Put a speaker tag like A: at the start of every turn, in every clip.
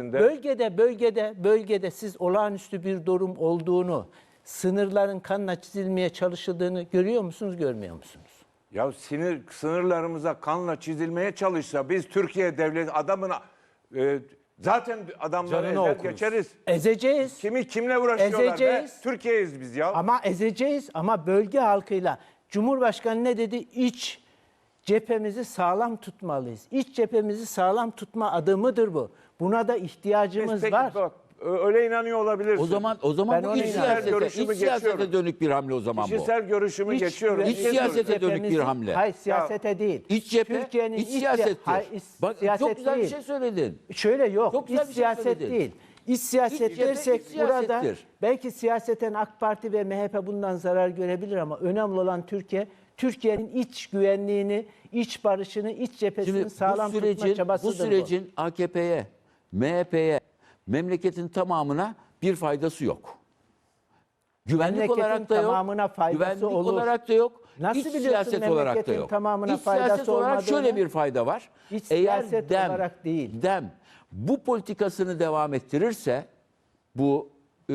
A: Bölgede bölgede bölgede siz olağanüstü bir durum olduğunu, sınırların kanla çizilmeye çalışıldığını görüyor musunuz, görmüyor musunuz?
B: Ya sinir sınırlarımıza kanla çizilmeye çalışsa biz Türkiye devleti adamına e, zaten adamları
C: Canını
B: ezer
C: okuruz.
B: geçeriz.
A: Ezeceğiz.
B: Kimi kimle uğraşıyorlar be?
A: Ezeceğiz.
B: Türkiye'yiz biz ya.
A: Ama ezeceğiz ama bölge halkıyla. Cumhurbaşkanı ne dedi? İç cephemizi sağlam tutmalıyız. İç cephemizi sağlam tutma adımıdır bu. Buna da ihtiyacımız
B: peki
A: var.
B: bak, ö- öyle inanıyor olabilirsin.
D: O zaman o zaman
A: Ben
D: bu
A: onu
D: iç
A: inanıyorum.
D: siyasete,
B: Görüşümü
D: iç siyasete
B: geçiyorum.
D: dönük bir hamle o zaman bu.
B: Kişisel görüşümü
A: İç-
B: geçiyorum.
D: İç
B: şey
D: siyasete dönük bir hamle.
A: Hayır siyasete değil.
D: İç cephe,
A: Türkiye'nin
D: iç siyasettir.
A: Hayır, iç
D: Bak
A: siyaset
D: çok güzel
A: değil.
D: bir şey söyledin.
A: Şöyle yok.
D: Çok güzel
A: iç
D: bir şey
A: siyaset
D: söyledin.
A: değil. İç siyaset
D: İç cephe,
A: dersek
D: iç
A: burada
D: siyasettir.
A: belki siyaseten AK Parti ve MHP bundan zarar görebilir ama önemli olan Türkiye Türkiye'nin iç güvenliğini, iç barışını, iç cephesini
D: Şimdi
A: sağlam
D: bu sürecin,
A: tutma çabasıdır
D: bu sürecin AKP'ye, MHP'ye, memleketin tamamına bir faydası yok. Güvenlik
A: Memleketin
D: olarak da yok.
A: tamamına faydası
D: güvenlik
A: olur.
D: olarak da yok.
A: Nasıl
D: iç siyaset olarak da yok.
A: tamamına
D: İç
A: faydası
D: siyaset olarak şöyle bir fayda var.
A: İç
D: Eğer dem,
A: olarak değil.
D: dem bu politikasını devam ettirirse bu e,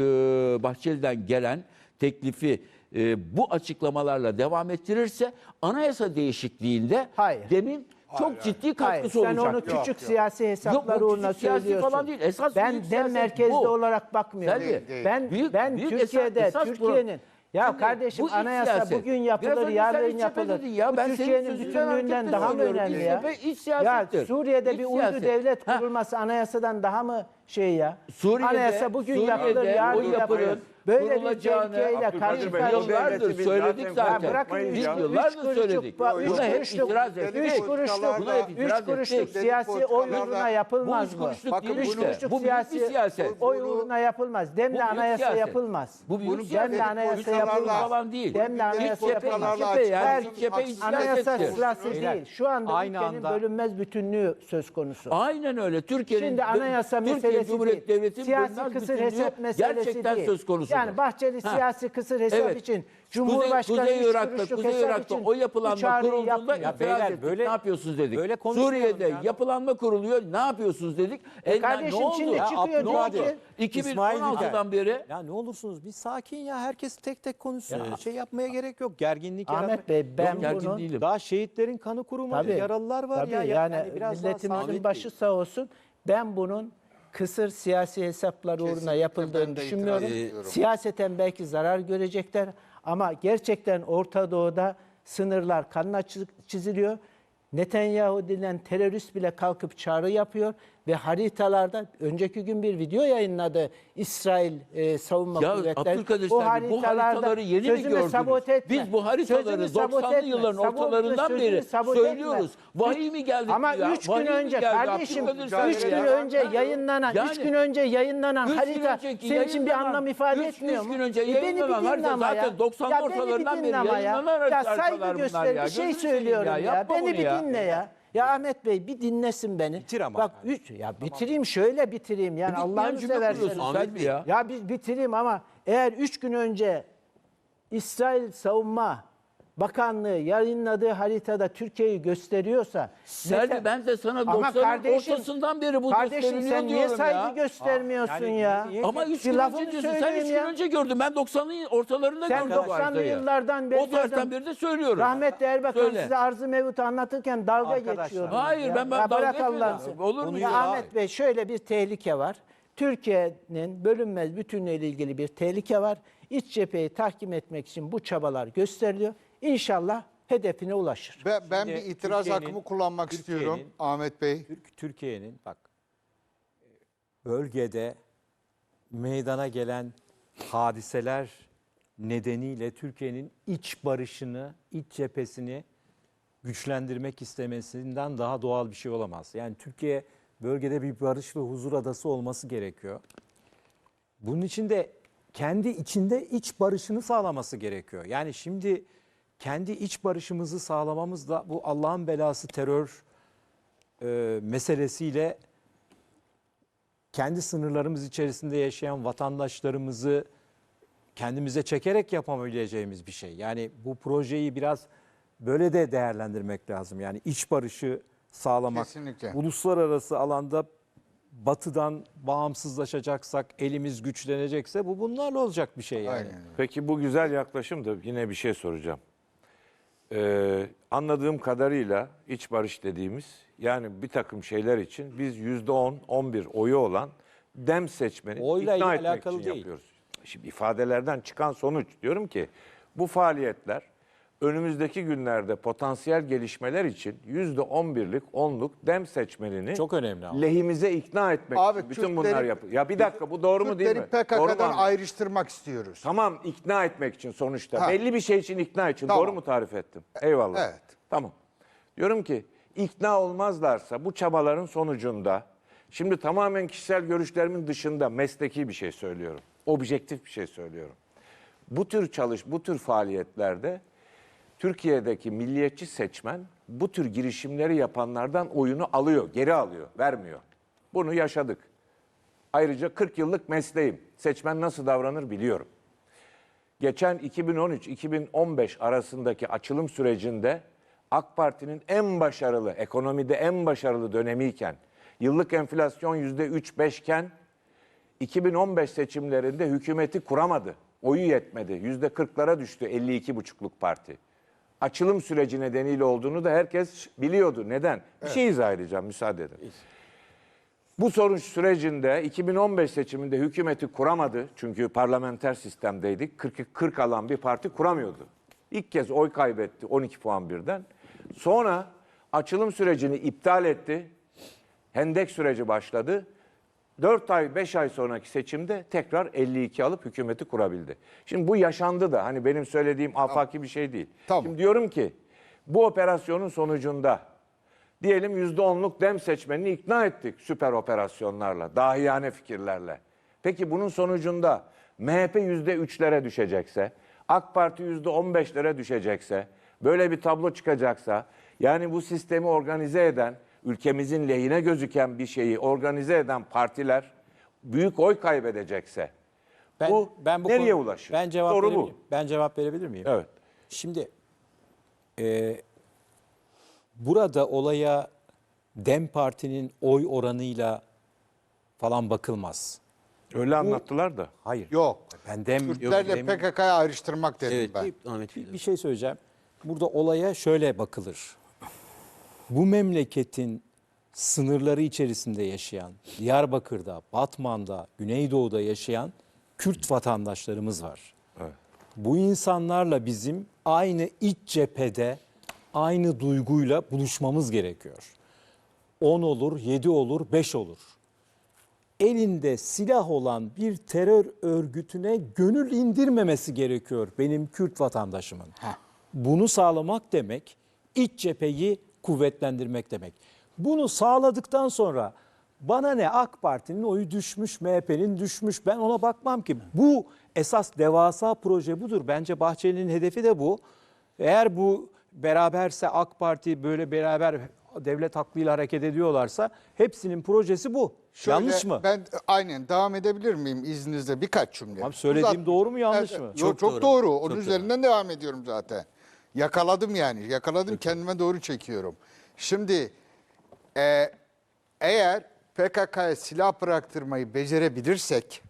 D: Bahçeli'den gelen teklifi e, bu açıklamalarla devam ettirirse anayasa değişikliğinde
A: Hayır.
D: demin çok ciddi
A: Hayır,
D: katkısı
A: sen
D: olacak.
A: onu küçük siyasi hesaplar
D: bu
A: uğruna
D: küçük siyasi
A: söylüyorsun.
D: falan değil. Esas
A: ben
D: büyük
A: dem
D: siyaset
A: merkezli
D: bu.
A: olarak bakmıyorum.
D: Tabii. Değil,
A: Ben
D: Büyük-
A: ben
D: büyük
A: Türkiye'de
D: esas- esas bu.
A: Türkiye'nin ya
D: Şimdi
A: kardeşim
D: bu iç
A: anayasa
D: siyaset.
A: bugün
D: Biraz
A: yapılır,
D: önce sen
A: yarın
D: iç cephe
A: yapılır.
D: dedin ya,
A: Bu
D: ben senin
A: Türkiye'nin
D: sözünden
A: bütünlüğünden
D: hareketle
A: daha mı
D: söylüyorum.
A: önemli
D: İç
A: ya?
D: cephe iç
A: Ya
D: siyasettir.
A: Suriye'de
D: İç
A: bir
D: siyaset.
A: uydu devlet
D: Ha.
A: kurulması anayasadan daha mı şey ya?
D: Suriye'de,
A: Anayasa bugün
D: Suriye'de
A: yapılır, yarın
D: o
A: yapılır. Böyle bir tehlikeyle karşı karşıya.
D: Yıllardır söyledik
B: zaten
A: bırakın
D: Biz
B: ya.
D: yıllardır
A: üç kuruşluk,
D: söyledik.
A: bak,
D: Buna
A: üç
D: hep
A: kuruşluk,
D: itiraz ettik.
A: Üç kuruşluk,
D: Buna hep
A: üç
D: itiraz
A: kuruşluk
D: ettik.
A: siyasi oy
E: politikalarla-
A: uğruna
D: Bu
A: yapılmaz
D: üç
A: mı?
D: kuruşluk
E: Bakın
D: değil işte.
A: Üç kuruşluk
D: Bu büyük bir siyaset.
A: oy uğruna yapılmaz. Demle
D: Bu büyük
A: anayasa
D: siyaset.
A: yapılmaz.
D: Bu büyük siyaset.
A: Demle anayasa
D: Üç kuruşluk
A: yapılmaz.
D: falan değil.
A: Demle anayasa
D: cephe,
A: yapılmaz.
D: cephe yani.
A: Her
D: cephe
A: anayasa
D: siyasettir.
C: Beyler,
A: değil. Şu anda
C: aynı
A: ülkenin
C: anda-
A: bölünmez bütünlüğü söz konusu.
D: Aynen öyle. Türkiye'nin
A: Şimdi anayasa
D: Türkiye
A: meselesi
D: Cumhuriyeti
A: değil.
D: Devleti'nin
A: Siyasi kısır hesap meselesi
D: gerçekten
A: değil.
D: söz konusu.
A: Yani Bahçeli
D: Ha.
A: siyasi kısır hesap
D: Evet.
A: için Cumhurbaşkanı
D: Kuzey, Kuzey Irak'ta, Kuzey Irak'ta o yapılanma kurulduğunda itiraz
C: beyler, böyle-
D: ne yapıyorsunuz dedik.
C: böyle
D: Suriye'de
C: ya.
D: yapılanma kuruluyor. Ne yapıyorsunuz dedik. E,
A: kardeşim
D: ne oldu?
A: şimdi
D: Ya,
A: çıkıyor
D: ne
A: diyor ki-
D: 2016'dan beri
C: Ya ne olursunuz bir sakin ya herkes tek tek konuşsun. Şey yapmaya gerek yok. Gerginlik
A: Ahmet Bey ben bunu
D: değilim.
C: Daha şehitlerin kanı kurumadı. Yaralılar var ya.
A: Yani,
C: biraz daha
A: milletimizin başı sağ olsun. Ben bunun kısır siyasi hesaplar uğruna yapıldığını
E: de
A: düşünmüyorum.
E: itiraz ediyorum.
A: Siyaseten belki zarar görecekler ama gerçekten Orta Doğu'da sınırlar kanla çiz- çiziliyor. Netanyahu denilen terörist bile kalkıp çağrı yapıyor ve haritalarda önceki gün bir video yayınladı İsrail e, savunma
D: Ya
A: kuvvetleri.
D: Abdülkadir bu haritaları yeni mi gördünüz?
A: sabote etme.
D: Biz bu haritaları
A: Sözümü sabote
D: 90'lı
A: etme.
D: yılların
A: Sabote-
D: ortalarından
A: sözümü
D: beri
A: sabote etme.
D: söylüyoruz. Vahiy mi geldi
A: Ama
D: ya?
A: üç gün
D: Vahiy mi
A: önce
D: geldi?
A: kardeşim,
D: Abdülkadir
A: üç
D: Selvi
A: gün
D: ya.
A: önce yayınlanan, üç
D: Yani-
A: gün önce yayınlanan harita senin için bir
D: yayınlanan-
A: anlam ifade etmiyor mu?
D: gün önce
A: E
D: yayınlanan harita
A: ya.
D: zaten 90'lı
A: Ya beni bir
D: ortalarından beri
A: dinle ama ya.
D: yayınlanan
A: Ya
D: haritalar
A: saygı
D: bunlar
A: göster,
D: ya.
A: bir şey söylüyorum
D: ya,
A: ya. Beni bir
D: ya.
A: dinle ya. Ya Ahmet Bey bir dinlesin beni.
C: Bitir ama.
A: Bak üç, ya bitireyim şöyle bitireyim yani
D: Bitmeyen
A: Allah'ını severseniz.
D: kuruyorsun Selvi ya.
A: Ya bir bitireyim ama eğer üç gün önce İsrail Savunma Bakanlığı yayınladığı haritada Türkiye'yi gösteriyorsa
D: Selvi
A: neden-
D: ben de sana
A: Ama
D: 90'ın
A: kardeşim-
D: ortasından beri bu
A: Kardeşim
D: gösteriliyor
A: sen niye
D: diyorum
A: saygı
D: ya.
A: göstermiyorsun
C: yani
A: ya?
C: niye-
D: Ama üç
A: Bir
D: gün
A: lafını
D: önce diyorsun. Sen
A: söyleyeyim
D: üç gün
A: ya.
D: önce gördün. Ben 90'ın ortalarında
A: Sen
D: gördüm bu
A: 90'lı
D: haritayı.
A: yıllardan beri
D: O tarihten beri de söylüyorum.
A: Rahmetli Erbakan
D: Söyle.
A: size arzı mevut anlatırken dalga
C: Arkadaşlar.
A: geçiyordu.
D: Hayır, ben- ben
A: ya
D: dalga
A: bırak. Allah'ını.
D: Olur mu
A: Ya
D: ya?
A: Ahmet Bey şöyle bir tehlike var. Türkiye'nin bölünmez bütünlüğüyle ilgili bir tehlike var. İç cepheyi tahkim etmek için bu çabalar gösteriliyor. İnşallah hedefine ulaşır.
E: Ben, ben
C: Şimdi
E: bir itiraz
C: Türkiye'nin-
E: hakkımı kullanmak istiyorum Ahmet Bey.
C: Türk Türkiye'nin bak bölgede meydana gelen hadiseler nedeniyle Türkiye'nin iç barışını, iç cephesini güçlendirmek istemesinden daha doğal bir şey olamaz. Yani Türkiye bölgede bir barış ve huzur adası olması gerekiyor. Bunun için de kendi içinde iç barışını sağlaması gerekiyor. Yani şimdi kendi iç barışımızı sağlamamız da bu Allah'ın belası terör e, meselesiyle kendi sınırlarımız içerisinde yaşayan vatandaşlarımızı kendimize çekerek yapabileceğimiz bir şey. Yani bu projeyi biraz böyle de değerlendirmek lazım. Yani iç barışı sağlamak,
E: Kesinlikle.
C: uluslararası alanda batıdan bağımsızlaşacaksak, elimiz güçlenecekse bu bunlarla olacak bir şey yani.
E: Aynen.
B: Peki bu güzel yaklaşım da yine bir şey soracağım. Ee, anladığım kadarıyla iç barış dediğimiz yani bir takım şeyler için biz yüzde 10, 11 oyu olan dem seçmeni
C: Oyla
B: ikna etmek
C: alakalı
B: için
C: değil.
B: yapıyoruz. Şimdi ifadelerden çıkan sonuç diyorum ki bu faaliyetler önümüzdeki günlerde potansiyel gelişmeler için yüzde 11'lik 10'luk dem seçmenini
C: Çok önemli ama.
B: lehimize ikna etmek
E: Abi
B: için bütün
E: Kürtleri-
B: bunlar yapıyor. Ya bir dakika bu doğru mu değil mi?
E: Kürtleri
B: Doğru mu
E: PKK'dan ayrıştırmak istiyoruz.
B: Tamam ikna etmek için sonuçta.
E: Ha.
B: Belli bir şey için ikna için.
E: Tamam.
B: Doğru mu tarif ettim? Eyvallah.
E: Evet.
B: Tamam. Diyorum ki ikna olmazlarsa bu çabaların sonucunda şimdi tamamen kişisel görüşlerimin dışında mesleki bir şey söylüyorum. Objektif bir şey söylüyorum. Bu tür çalış, bu tür faaliyetlerde Türkiye'deki milliyetçi seçmen bu tür girişimleri yapanlardan oyunu alıyor, geri alıyor, vermiyor. Bunu yaşadık. Ayrıca 40 yıllık mesleğim. Seçmen nasıl davranır biliyorum. Geçen 2013-2015 arasındaki açılım sürecinde AK Parti'nin en başarılı, ekonomide en başarılı dönemiyken, yıllık enflasyon %3-5 iken 2015 seçimlerinde hükümeti kuramadı. Oyu yetmedi. %40'lara düştü 52,5'luk parti. Açılım süreci nedeniyle olduğunu da herkes biliyordu. Neden? Bir şey izah edeceğim müsaade edin. Bu sonuç sürecinde 2015 seçiminde hükümeti kuramadı. Çünkü parlamenter sistemdeydik. 40, 40 alan bir parti kuramıyordu. İlk kez oy kaybetti 12 puan birden. Sonra açılım sürecini iptal etti. Hendek süreci başladı. 4 ay 5 ay sonraki seçimde tekrar 52 alıp hükümeti kurabildi. Şimdi bu yaşandı da hani benim söylediğim afaki bir şey değil.
E: Tamam.
B: Şimdi diyorum ki bu operasyonun sonucunda diyelim %10'luk dem seçmenini ikna ettik süper operasyonlarla, dahiyane fikirlerle. Peki bunun sonucunda MHP %3'lere düşecekse, AK Parti %15'lere düşecekse, böyle bir tablo çıkacaksa, yani bu sistemi organize eden, ülkemizin lehine gözüken bir şeyi organize eden partiler büyük oy kaybedecekse,
C: Ben,
B: bu
C: ben bu
B: nereye
C: konu-
B: ulaşır?
C: Ben cevap
B: Soru
C: verebilir
B: bu.
C: miyim? Ben cevap verebilir miyim?
B: Evet.
C: Şimdi e, burada olaya Dem Parti'nin oy oranıyla falan bakılmaz.
B: Öyle anlattılar da.
C: Hayır.
E: Yok.
C: Ben Dem,
E: Kürtlerle PKK'yı ayrıştırmak dedim
D: Evet.
E: ben.
D: Ahmet
C: bir, bir şey söyleyeceğim. Burada olaya şöyle bakılır. Bu memleketin sınırları içerisinde yaşayan, Diyarbakır'da, Batman'da, Güneydoğu'da yaşayan Kürt vatandaşlarımız var. Bu insanlarla bizim aynı iç cephede, aynı duyguyla buluşmamız gerekiyor. 10 olur, 7 olur, 5 olur. Elinde silah olan bir terör örgütüne gönül indirmemesi gerekiyor benim Kürt vatandaşımın. Bunu sağlamak demek iç cepheyi kuvvetlendirmek demek. Bunu sağladıktan sonra bana ne AK Parti'nin oyu düşmüş, MHP'nin düşmüş ben ona bakmam ki. Bu esas devasa proje budur. Bence Bahçeli'nin hedefi de bu. Eğer bu beraberse AK Parti böyle beraber devlet hakkıyla hareket ediyorlarsa hepsinin projesi bu.
E: Şöyle,
C: Yanlış mı?
E: Ben aynen devam edebilir miyim izninizle birkaç cümle?
C: Abi söylediğim
E: Uzat-
C: doğru mu, yanlış
E: Evet,
C: mı?
E: Çok,
D: Çok doğru.
E: doğru. Onun
D: Çok
E: üzerinden devam ediyorum zaten. Yakaladım yani. Yakaladım kendime doğru çekiyorum. Şimdi e, eğer PKK'ya silah bıraktırmayı becerebilirsek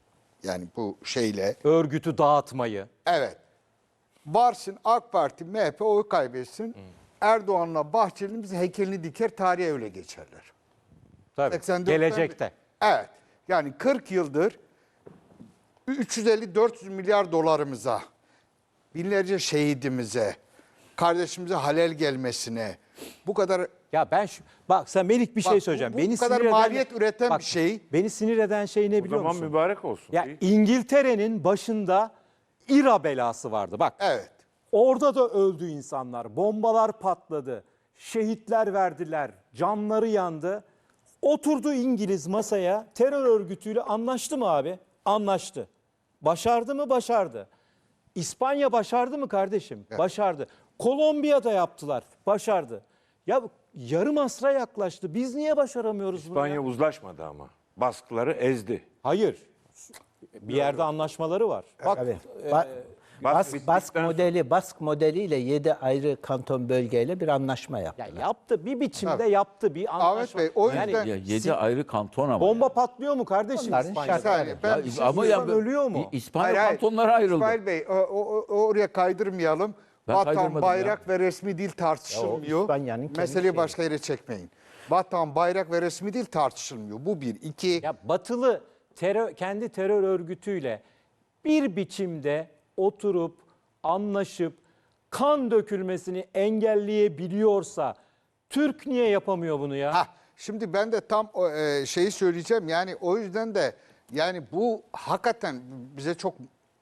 E: yani bu şeyle
C: Örgütü dağıtmayı.
E: evet varsın AK Parti MHP oy kaybetsin. Erdoğan'la Bahçeli'nin bize heykelini diker tarihe öyle geçerler.
C: Tabii.
E: 84'ten
C: Gelecekte.
E: Evet. Yani 40 yıldır 350-400 milyar dolarımıza, binlerce şehidimize, kardeşimize halel gelmesine, bu kadar
C: Ya ben şu, bak sen Melik bir
E: Bak,
C: şey
E: bu-
C: söyleyeceğim.
E: bu
C: beni
E: kadar
C: sinir eden-
E: maliyet üreten
C: Bak,
E: bir şey.
C: Beni sinir eden şey ne
B: O
C: biliyor
B: zaman
C: musun?
B: mübarek olsun.
C: Ya
B: İyi.
C: İngiltere'nin başında İRA belası vardı. Bak.
E: evet.
C: Orada da öldü insanlar. Bombalar patladı. Şehitler verdiler. Canları yandı. Oturdu İngiliz masaya terör örgütüyle anlaştı mı abi? Anlaştı. Başardı mı? Başardı. İspanya başardı mı kardeşim? Başardı. Kolombiya'da yaptılar. Başardı. Ya yarım asra yaklaştı. Biz niye başaramıyoruz bunu? ya?
B: İspanya uzlaşmadı ama. Baskıları ezdi.
C: Hayır. Bir yerde anlaşmaları var. Bak
A: Tabii. Ba- Bask,
B: bittikten
A: Bask
B: sonra-
A: modeli, Bask modeliyle 7 ayrı kanton bölgeyle bir anlaşma yaptı.
C: Ya yaptı bir biçimde
E: Tabii.
C: yaptı bir anlaşma.
E: Ahmet Bey, o
C: Yani
E: yüzden-
D: Ya, yedi ayrı kanton ama.
C: bomba patlıyor mu kardeşim
A: Onların
C: İspanya'da?
E: Saniye, ben
D: Ya,
E: bir şey
D: ama
E: söyleyeyim.
D: ya,
C: ölüyor mu?
D: İspanya
E: Hayır, hayır.
D: kantonlara ayrıldı.
E: İsmail Bey o, o- o- oraya kaydırmayalım.
D: Ben
E: Vatan, bayrak ve resmi dil tartışılmıyor.
A: Kendi
E: Meseleyi
A: şeyi.
E: başka yere çekmeyin. Vatan, bayrak ve resmi dil tartışılmıyor. Bu bir. iki.
C: Ya batılı terör, kendi terör örgütüyle bir biçimde oturup anlaşıp kan dökülmesini engelleyebiliyorsa Türk niye yapamıyor bunu ya?
E: Ha, şimdi ben de tam e, şeyi söyleyeceğim. Yani o yüzden de yani bu hakikaten bize çok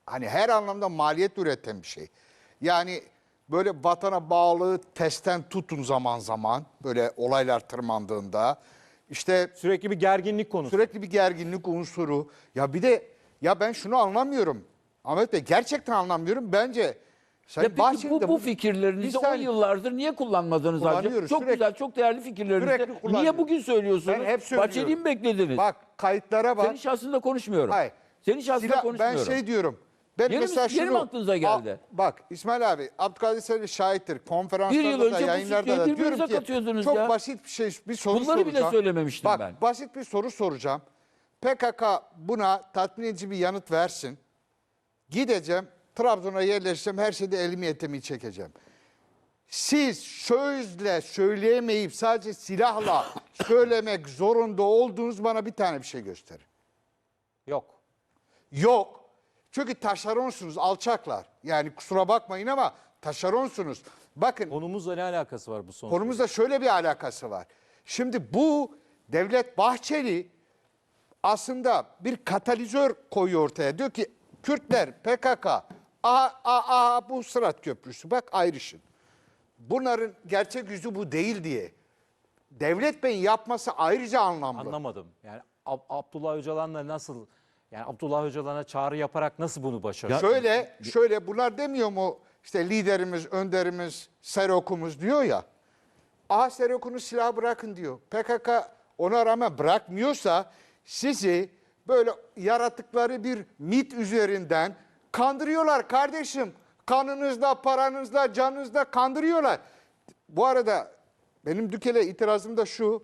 E: hani her anlamda maliyet üreten bir şey. Yani böyle vatana bağlı testten tutun zaman zaman böyle olaylar tırmandığında işte
C: Sürekli bir gerginlik konusu.
E: sürekli bir gerginlik unsuru. Ya bir de ya ben şunu anlamıyorum. Ahmet Bey gerçekten anlamıyorum. Bence
D: Ya
E: Sayın
D: peki
E: Bahçeli
D: bu,
E: de
D: bu
E: Bir
D: fikirlerinizi 10
E: saniye.
D: yıllardır niye kullanmadınız acaba?
E: Kullanıyoruz,
D: Çok
E: sürekli.
D: güzel, çok değerli fikirlerinizi.
E: Sürekli
D: Niye
E: kullanıyoruz.
D: bugün söylüyorsunuz?
E: Ben hep söylüyorum.
D: Bahçeli'yi mi beklediniz?
E: Bak kayıtlara bak.
D: Senin şahsında konuşmuyorum.
E: Hayır.
D: Senin şahsında
E: Silah-
D: konuşmuyorum.
E: Ben şey diyorum. Ben
D: Yeni mi-
E: mesela
D: yeni mi
E: şunu,
D: aklınıza geldi?
E: Aa, bak İsmail abi Abdülkadir Selvi şahittir. Konferanslarda
D: Bir yıl
E: da
D: önce bu
E: yayınlarda da diyorum ki
D: katıyordunuz
E: çok
D: ya.
E: basit bir şey bir soru
D: Bunları bile
E: soracağım.
D: söylememiştim
E: bak,
D: ben.
E: basit bir soru soracağım. PKK buna tatmin edici bir yanıt versin. Gideceğim Trabzon'a yerleşeceğim her şeyde elimi etemi çekeceğim. Siz sözle söyleyemeyip sadece silahla söylemek zorunda olduğunuz bana bir tane bir şey gösterin.
C: Yok.
E: Yok. Çünkü taşeronsunuz, alçaklar. Yani kusura bakmayın ama taşeronsunuz. Bakın
C: Konumuzla ne alakası var bu son?
E: konumuzda şöyle bir alakası var. Şimdi bu Devlet Bahçeli aslında bir katalizör koyuyor ortaya. Diyor ki Kürtler, PKK, aha, aha, aha bu Sırat Köprüsü bak ayrışın. Bunların gerçek yüzü bu değil diye. Devlet Bey'in yapması ayrıca anlamlı.
C: Anlamadım. Yani Ab- Abdullah Öcalan'la nasıl yani Abdullah Öcalan'a çağrı yaparak nasıl bunu başarıyor?
E: Şöyle, şöyle bunlar demiyor mu işte liderimiz, önderimiz, Serok'umuz diyor ya. Aha Serok'unu silah bırakın diyor. PKK ona rağmen bırakmıyorsa sizi böyle yaratıkları bir mit üzerinden kandırıyorlar kardeşim. Kanınızla, paranızla, canınızla kandırıyorlar. Bu arada benim Dükel'e itirazım da şu.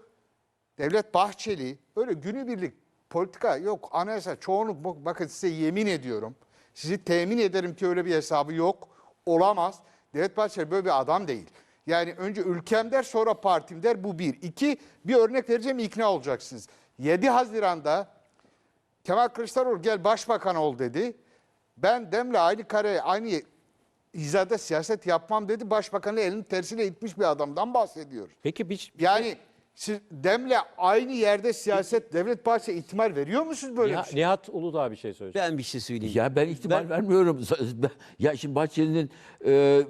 E: Devlet Bahçeli öyle günübirlik politika yok anayasa çoğunluk bak- bakın size yemin ediyorum. Sizi temin ederim ki öyle bir hesabı yok. Olamaz. Devlet Bahçeli böyle bir adam değil. Yani önce ülkem der sonra partim der bu bir. İki bir örnek vereceğim ikna olacaksınız. 7 Haziran'da Kemal Kılıçdaroğlu gel başbakan ol dedi. Ben Demle aynı kare aynı hizada siyaset yapmam dedi. Başbakanı elinin tersiyle itmiş bir adamdan bahsediyoruz.
C: Peki bir
E: Yani siz Dem'le aynı yerde siyaset devlet bahçe ihtimal veriyor musunuz böyle
C: Nihat,
E: bir şey?
C: Nihat Uludağ bir şey söyleyecek.
F: Ben bir şey söyleyeyim.
D: Ya ben ihtimal vermiyorum. Ya şimdi Bahçeli'nin e,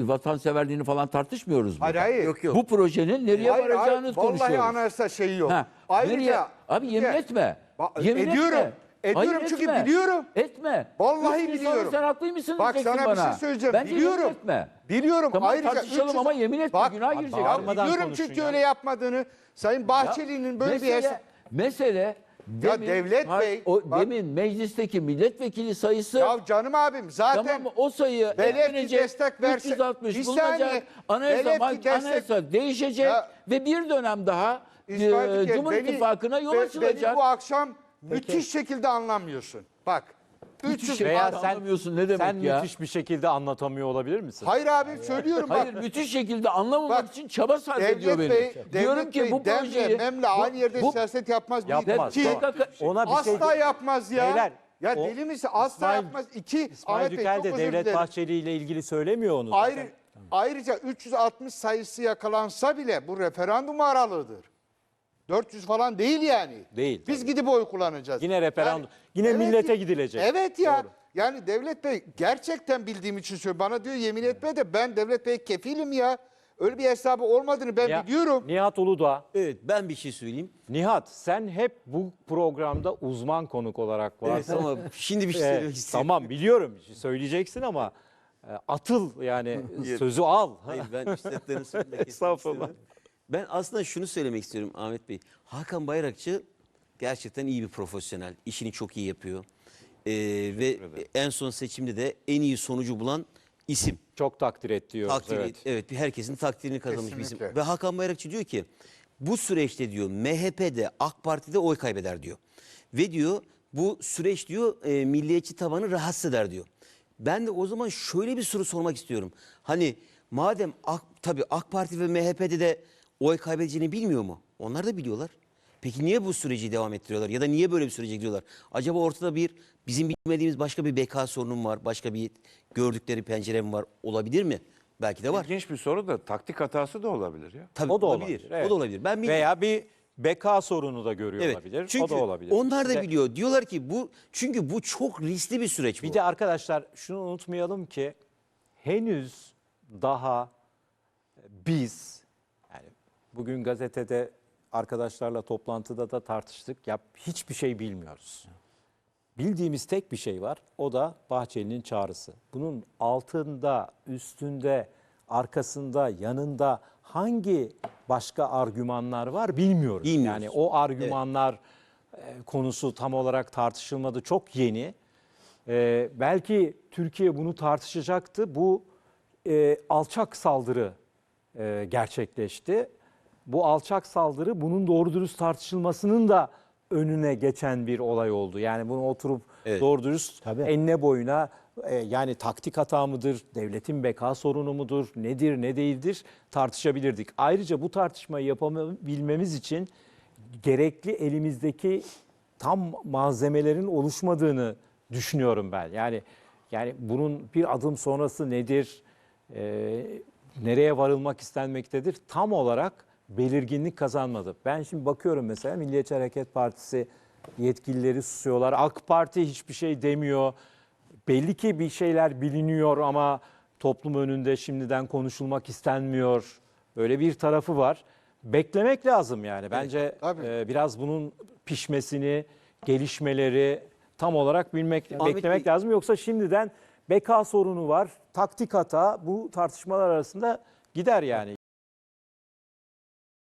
D: vatanseverliğini falan tartışmıyoruz burada.
E: Hayır, hayır.
F: Yok, yok.
D: Bu projenin nereye
E: Hayır, hayır,
D: varacağını
E: vallahi
D: konuşuyoruz.
E: anayasa şeyi yok.
D: Ha,
E: Ayrıca
D: nereye- abi yemin
E: Ya,
D: etme.
E: Ba-
D: Yemin
E: ediyorum.
D: etme.
E: Ediyorum
D: Hayır,
E: çünkü
D: etme.
E: biliyorum.
D: Etme.
E: Vallahi
D: Üç
E: biliyorum.
D: Sen haklıymışsın
E: Bak
D: diyeceksin
E: sana bir
D: bana.
E: şey söyleyeceğim.
D: Bence
E: biliyorum.
D: etme.
E: Biliyorum.
D: Tamam,
E: Ayrıca
D: tartışalım
E: 300
D: ama yemin etme, günah girecek.
E: Ya biliyorum çünkü
C: ya.
E: öyle yapmadığını. Sayın Bahçeli'nin böyle bir hesap...
D: Mesele demin,
E: Devlet
D: Hayır,
E: Bey,
D: o
E: bak-
D: demin meclisteki milletvekili sayısı
E: Ya canım abim zaten...
D: Tamam mı? O sayı
E: Velev ki destek verse-
D: 360
E: Bir
D: bulunacak,
E: saniye.
D: anayasa,
E: destek-
D: anayasa değişecek
E: Ya-
D: ve bir dönem daha e, Cumhur
E: beni-
D: İttifakı'na yol açılacak.
E: Beni bu akşam müthiş şekilde anlamıyorsun. Bak.
D: Müthiş
E: 300
C: Veya
D: Sen
C: sen,
D: anlamıyorsun ne demek
C: sen
D: ya?
C: müthiş bir şekilde anlatamıyor olabilir misin?
E: Hayır abi söylüyorum bak.
D: Hayır müthiş şekilde anlamamak
E: Bak,
D: için çaba sarf
E: Devlet
D: ediyor beni.
E: Bey,
D: Diyorum
E: Devlet
D: ki
E: Bey,
D: bu
E: Demle,
D: projeyi
E: Memle aynı yerde
D: bu-
E: siyaset yapmaz.
C: Yapmaz. Tamam.
E: iki,
C: Ona bir şey
E: asla yapmaz ya.
C: Beyler,
E: ya
C: o-
E: deli misin? Asla
C: İsmail-
E: yapmaz. İki,
C: İsmail
E: Ahmet Bey
C: Dükel
E: çok
C: de
E: özür
C: Devlet
E: dilerim.
C: Bahçeli ile ilgili söylemiyor onu. zaten.
E: Ayrı, ayrıca 360 sayısı yakalansa bile bu referandum aralığıdır. 400 falan değil yani.
C: Değil,
E: Biz
C: tabii.
E: gidip oy kullanacağız.
C: Yine referandum. Yine millete gidilecek.
E: Evet ya.
C: Doğru.
E: Yani Devlet Bey gerçekten bildiğim için söylüyorum. Bana diyor yemin etme de ben Devlet Bey kefilim ya. Öyle bir hesabı olmadığını ben
C: Nihat-
E: biliyorum.
C: Nihat Uludağ.
F: Evet ben bir şey söyleyeyim.
C: Nihat sen hep bu programda uzman konuk olarak
F: Evet,
C: varsın.
F: ama şimdi bir şey söylemek istiyorum.
C: tamam biliyorum söyleyeceksin ama e, atıl yani sözü al.
F: Hayır ben üstadlarını söylemek
C: Estağfurullah.
F: Ben aslında şunu söylemek istiyorum Ahmet Bey. Hakan Bayrakçı gerçekten iyi bir profesyonel. İşini çok iyi yapıyor. Ee, ve en son seçimde de en iyi sonucu bulan isim.
C: Çok takdir ediyoruz.
F: Takdir,
C: evet.
F: evet. herkesin takdirini kazanmış bir isim.
E: Kesinlikle.
F: Ve Hakan Bayrakçı diyor ki bu süreçte diyor MHP'de AK Parti'de oy kaybeder diyor. Ve diyor bu süreç diyor e, milliyetçi tabanı rahatsız eder diyor. Ben de o zaman şöyle bir soru sormak istiyorum. Hani madem AK, tabii AK Parti ve MHP'de de oy kaybedeceğini bilmiyor mu? Onlar da biliyorlar. Peki niye bu süreci devam ettiriyorlar ya da niye böyle bir sürece gidiyorlar? Acaba ortada bir bizim bilmediğimiz başka bir beka sorunu mu var? Başka bir gördükleri pencere mi var? Olabilir mi? Belki de var.
B: İlginç bir soru da taktik hatası da olabilir ya.
F: Tabii
C: O da
F: olabilir.
C: olabilir. evet.
F: O da olabilir. Ben bilmiyorum.
C: Veya bir beka sorunu da görüyor
F: Evet.
C: olabilir.
F: Çünkü
C: o da olabilir.
F: onlar da biliyor. Diyorlar ki bu çünkü bu çok riskli bir süreç bu.
C: Bir de arkadaşlar şunu unutmayalım ki henüz daha biz bugün gazetede arkadaşlarla toplantıda da tartıştık. Ya hiçbir şey bilmiyoruz. Bildiğimiz tek bir şey var. O da Bahçeli'nin çağrısı. Bunun altında, üstünde, arkasında, yanında hangi başka argümanlar var bilmiyoruz.
F: Bilmiyoruz.
C: Yani o argümanlar e, konusu tam olarak tartışılmadı. Çok yeni. Ee, belki Türkiye bunu tartışacaktı. Bu e, alçak saldırı e, gerçekleşti. Bu alçak saldırı bunun doğru dürüst tartışılmasının da önüne geçen bir olay oldu. Yani bunu oturup
F: Evet.
C: doğru dürüst
A: Tabii.
C: enine boyuna e, yani taktik hata mıdır, devletin beka sorunu mudur, nedir ne değildir tartışabilirdik. Ayrıca bu tartışmayı yapabilmemiz için gerekli elimizdeki tam malzemelerin oluşmadığını düşünüyorum ben. Yani yani bunun bir adım sonrası nedir? Ee, nereye varılmak istenmektedir? Tam olarak belirginlik kazanmadı. Ben şimdi bakıyorum mesela Milliyetçi Hareket Partisi yetkilileri susuyorlar. AK Parti hiçbir şey demiyor. Belli ki bir şeyler biliniyor ama toplum önünde şimdiden konuşulmak istenmiyor. Böyle bir tarafı var. Beklemek lazım yani. Bence
E: tabii.
C: e, biraz bunun pişmesini, gelişmeleri tam olarak bilmek,
F: Ahmet
C: beklemek
F: Bey-
C: lazım. Yoksa şimdiden beka sorunu var, taktik hata bu tartışmalar arasında gider yani.